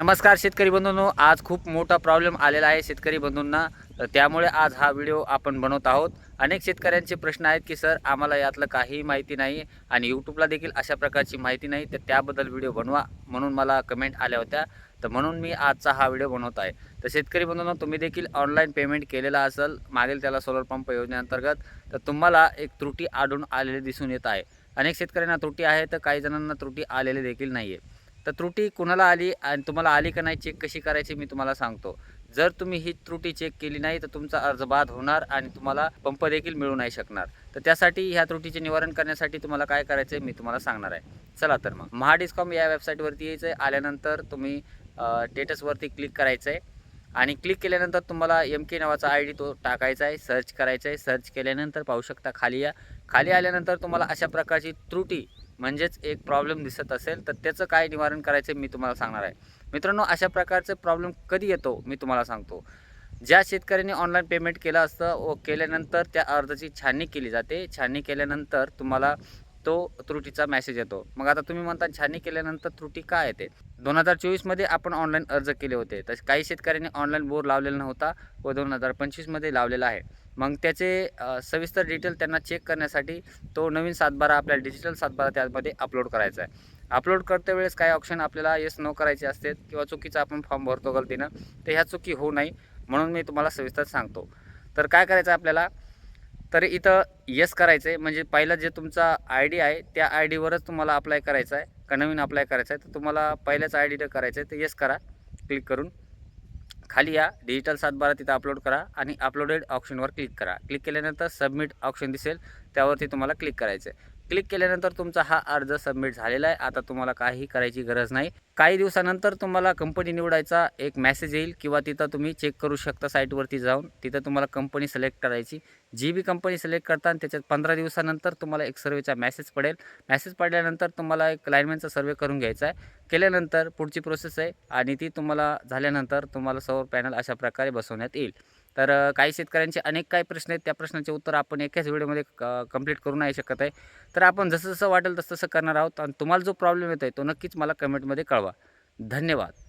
नमस्कार शेतकरी बंधूंनो आज खूप मोठा प्रॉब्लेम आलेला आहे शेतकरी बंधूंना. तर त्यामुळे आज हा व्हिडिओ आपण बनवत आहोत. अनेक शेतकऱ्यांचे प्रश्न आहेत की सर आम्हाला यातलं काहीही माहिती नाही आणि यूट्यूबला देखील अशा प्रकारची माहिती नाही तर त्याबद्दल व्हिडिओ बनवा म्हणून मला कमेंट आल्या होत्या. तर म्हणून मी आजचा हा व्हिडिओ बनवत आहे. तर शेतकरी बंधूंनो तुम्ही देखील ऑनलाईन पेमेंट केलेला असेल मागील त्याला सोलर पंप योजनेअंतर्गत तर तुम्हाला एक त्रुटी आढळून आलेली दिसून येत आहे. अनेक शेतकऱ्यांना त्रुटी आहे तर काही जणांना त्रुटी आलेली देखील नाही आहे तर त्रुटी कुणाला आली आणि तुम्हाला आली का नाही चेक कशी करायची मी तुम्हाला सांगतो. जर तुम्ही ही त्रुटी चेक केली नाही तर तुमचा अर्ज बाद होणार आणि तुम्हाला पंप देखील मिळू नाही शकणार. तर त्यासाठी ह्या त्रुटीचे निवारण करण्यासाठी तुम्हाला काय करायचं आहे मी तुम्हाला सांगणार आहे. चला तर मग. महाडिस्कॉम या वेबसाईटवरती यायचं आहे आल्यानंतर तुम्ही स्टेटसवरती क्लिक करायचं आहे आणि क्लिक केल्यानंतर तुम्हाला एम के नावाचा आय डी तो टाकायचा आहे सर्च करायचा आहे सर्च केल्यानंतर पाहू शकता खाली या. खाली आल्यानंतर तुम्हाला अशा प्रकारची त्रुटी म्हणजेच एक प्रॉब्लेम दिसत असेल तर त्याचं काय निवारण करायचं मी तुम्हाला सांगणार आहे. मित्रांनो अशा प्रकारचे प्रॉब्लेम कधी येतो मी तुम्हाला सांगतो. ज्या शेतकऱ्यांनी ऑनलाईन पेमेंट केलं असतं व केल्यानंतर त्या अर्जाची छाननी केली जाते. छाननी केल्यानंतर तुम्हाला तो त्रुटीचा मेसेज येतो. मग आता तुम्ही म्हणता छाननी केल्यानंतर त्रुटी काय येते? दोन हजार चोवीसमध्ये आपण ऑनलाईन अर्ज केले होते. तर काही शेतकऱ्यांनी ऑनलाईन बोर लावलेला नव्हता व दोन हजार पंचवीसमध्ये लावलेला आहे. मग त्याचे सविस्तर डिटेल त्यांना चेक करण्यासाठी तो नवीन सातबारा आपल्याला डिजिटल सातबारा त्यामध्ये अपलोड करायचा आहे. अपलोड करते वेळेस काही ऑप्शन आपल्याला येस नो करायचे असते किंवा चुकीचा आपण फॉर्म भरतो गलतीनं तर ह्या चुकी होऊ नये म्हणून मी तुम्हाला सविस्तर सांगतो. तर काय करायचं आहे आपल्याला? तर इथं येस करायचं आहे म्हणजे पहिला जे तुमचा आय डी आहे त्या आय डीवरच तुम्हाला अप्लाय करायचं आहे. का नवीन अप्लाय करायचं आहे तर तुम्हाला पहिल्याच आय डी करायचं आहे तर येस करा. क्लिक करून. खाली या डिजिटल सातबारा तिथं अपलोड करा आणि अपलोडेड ऑप्शनवर क्लिक करा. क्लिक केल्यानंतर सबमिट ऑप्शन दिसेल त्यावरती तुम्हाला क्लिक करायचं आहे क्लिक केल्यानंतर तुमचा हा अर्ज सबमिट झालेला आहे. आता तुम्हाला काही करायची गरज नाही. काही दिवसानंतर तुम्हाला कंपनी निवडायचा एक मेसेज येईल किंवा तिथं तुम्ही चेक करू शकता साईटवरती जाऊन. तिथं तुम्हाला कंपनी सिलेक्ट करायची. जी बी कंपनी सिलेक्ट करता आणि त्याच्यात पंधरा दिवसानंतर तुम्हाला एक सर्वेचा मेसेज पडेल. मेसेज पडल्यानंतर तुम्हाला एक लाईनमॅनचा सर्वे करून घ्यायचा आहे. केल्यानंतर पुढची प्रोसेस आहे आणि ती तुम्हाला झाल्यानंतर तुम्हाला सौर पॅनल अशा प्रकारे बसवण्यात येईल. तर काही शेतकऱ्यांचे अनेक काही प्रश्न आहेत. त्या प्रश्नाचे उत्तर आपण एकाच व्हिडिओमध्ये कंप्लीट करू नाही शकत आहे. तर आपण जसं जसं वाटेल तसं तसं करणार आहोत. आणि तुम्हाला जो प्रॉब्लेम येतो आहे तो नक्कीच मला कमेंटमध्ये कळवा. धन्यवाद.